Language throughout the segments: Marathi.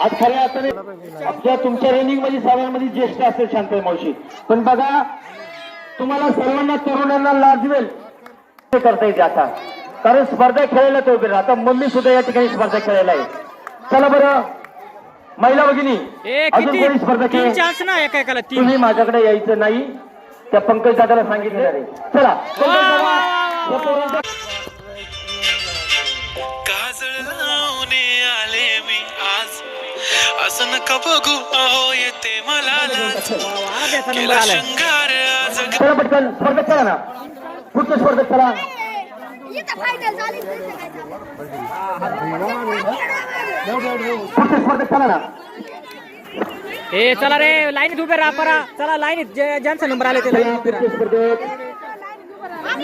आज खऱ्या अर्थाने आपल्या तुमच्या रेनिंगमध्ये सर्वांमध्ये ज्येष्ठ असेल शांत मावशी. पण बघा तुम्हाला सर्वांना तरुणांना लाजवेल ते करता येते आता. कारण स्पर्धा खेळायला ते उभे राहा. आता मम्मी सुद्धा या ठिकाणी स्पर्धा खेळायला आहे. चला बरं. महिला भगिनी अजून किती कोणी स्पर्धा खेळ तुम्ही माझ्याकडे यायचं नाही. त्या पंकज दादाला सांगितलेलं आहे. चला. असं नका बघू? अहो येते मला केला शृंगार आज चला पटकन स्पर्धेत चला ना. पुढच्या स्पर्धेत चला. चला ना. ए चला रे लाईनीत उभे राहा परा. चला लाईनीत ज्यांचा नंबर आले ते लाईनीत उभे पुढच्या स्पर्धेत हे ती झालं का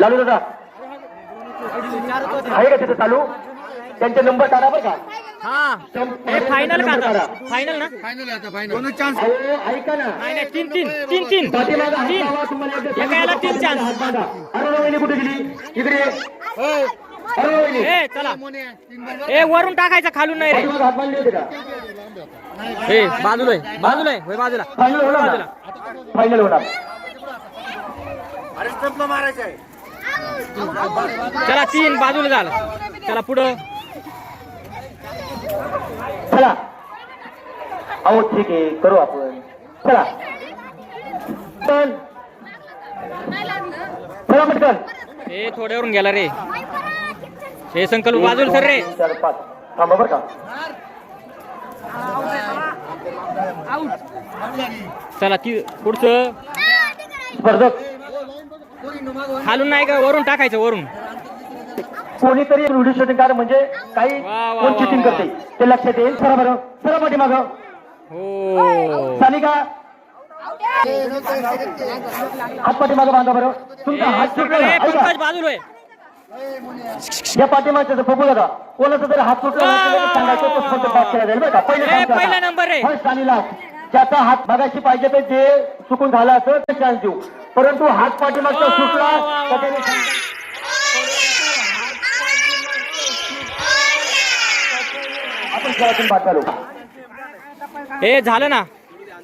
लालू दादा. आहे का तिथं चालू? त्यांचे नंबर काढा बरं का. हा. फायनल का आता? फायनल ना? अहो, ऐका ना. नाही नाही तीन तीन तीन तीन. तीन. एकदा एका तीन वहिनी कुठे गेली? इकडे ए चला. ए वरून टाकायचा खालून नाही रे. ए बाजूला आहे बाजूला आहे होय बाजूला. फायनल होणार. ना? फायनल होणार. चला तीन बाजूला झालं. चला पुढं. चला. अहो ठीक आहे करू आपण. चला. पण चला पटकन. ए थोड्यावरून गेला रे. हे संकल्प बाजूला सर रे. तीन, चार पाच. थांबा बरं का. चला ती पुढचं. स्पर्धक खालून नाही का वरून टाकायचं वरून. कोणीतरी व्हिडिओ शूटिंग काढ म्हणजे काही कोण वा. करते? ते लक्षात येईल. सरा बरं. सरा पाठीमाग हो. सानिका. हात पाठीमागं बांधा बरं. तुमचा हात सुटला. बाजूला आहे या पाठीमागच्या बघू दादा कोणाचा जर हात लगेच सांगायचं तो स्पर्धेत भाग केला जाईल बरं का. पहिले. नंबर आहे. फर्स्ट आणि लास्ट ज्याचा हात मागाशी पाहिजे तर जे चुकून झाला असेल ते चान्स देऊ. परंतु हात पाठीमागचा सुटला तर त्याने आपण खेळातून बाद झालो. ए झालं ना.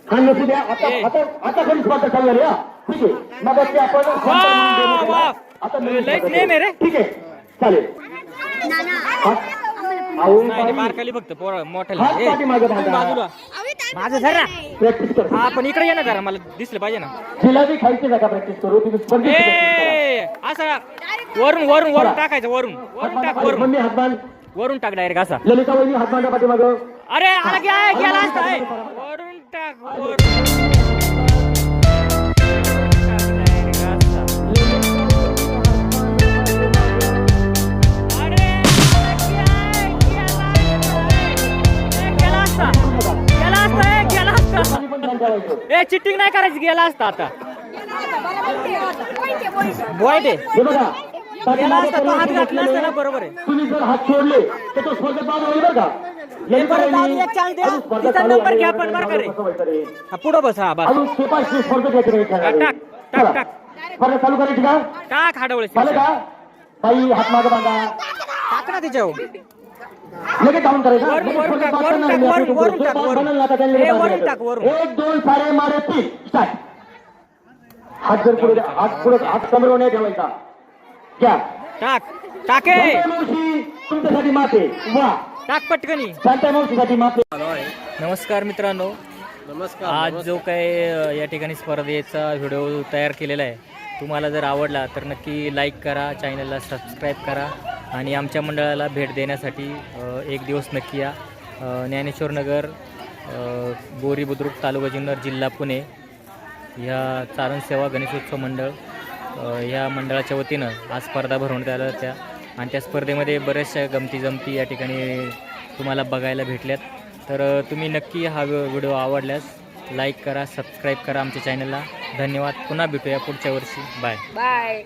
हा आता. आता आता स्पर्धा चालू झाली हा? ठीक आहे. मग आपण. ठीक आहे. चालेल. बारकाली फक्त पोरं मोठ्याला. माझं जरा प्रॅक्टिस कर. हा पण इकडे ये ना जरा मला दिसलं पाहिजे ना. जिलाबी खायची जागा प्रॅक्टिस करू. तुम्ही असं वरून वरून वरून टाकायचं वरून. वरून टाक वरून. मम्मी वरून टाक डायरेक्ट असा. ललिता वहिनी हात बांधा पाठीमाग. अरे आला गेला असता. वरून टाक वरून. ए चिटिंग नाही करायची गेला असता आता. वाईट आहे बघा गेला असता तो हात घातला असता ना बरोबर आहे. तुम्ही जर हात सोडले तर तो स्पर्धेत बाद होईल बरं का? ललिता परत वहिनी, जाऊ दे, चाल द्या. अजून स्पर्धा तिचा नंबर घ्या पण बरं का रे. हा, पुढं बस हा बस. अजून पेपाची स्पर्धा घ्यायची नाही खेळणारे. टाक, टाक, चला. टाक. स्पर्धा चालू करायची का? टाक हाडवळे झालं का? बाई हात मागं बांधा. टाक ना त्याच्यावर लगेच डाऊन करायचं. एक दोन सारे मारे तीन. स्टार्ट. हात जर पुढे हात पुढे हात कमरेवर नाही ठेवायचा. घ्या. टाक. टाके. तुमच्यासाठी माते. वा. टाक पटकनी. शांता मावशीसाठी माते. नमस्कार मित्रांनो. नमस्कार आज जो काय अ, या ठिकाणी स्पर्धेचा व्हिडिओ तयार केलेला आहे. तुम्हाला जर आवडला तर नक्की लाईक करा चॅनलला सबस्क्राईब करा. आणि आमच्या मंडळाला भेट देण्यासाठी एक दिवस नक्की या. ज्ञानेश्वरनगर ज्ञानेश्वर नगर बोरी बुद्रुक तालुका जुन्नर जिल्हा पुणे ह्या चारण सेवा गणेशोत्सव मंडळ ह्या मंडळाच्या वतीनं आज स्पर्धा भरवण्यात आल्या होत्या. आणि त्या स्पर्धेमध्ये बऱ्याचशा गमती जमती या ठिकाणी तुम्हाला बघायला भेटल्यात. तर तुम्ही नक्की हा व्हिडिओ आवडल्यास लाईक करा सबस्क्राईब करा आमच्या चॅनलला. धन्यवाद. पुन्हा भेटूया पुढच्या वर्षी. बाय. बाय.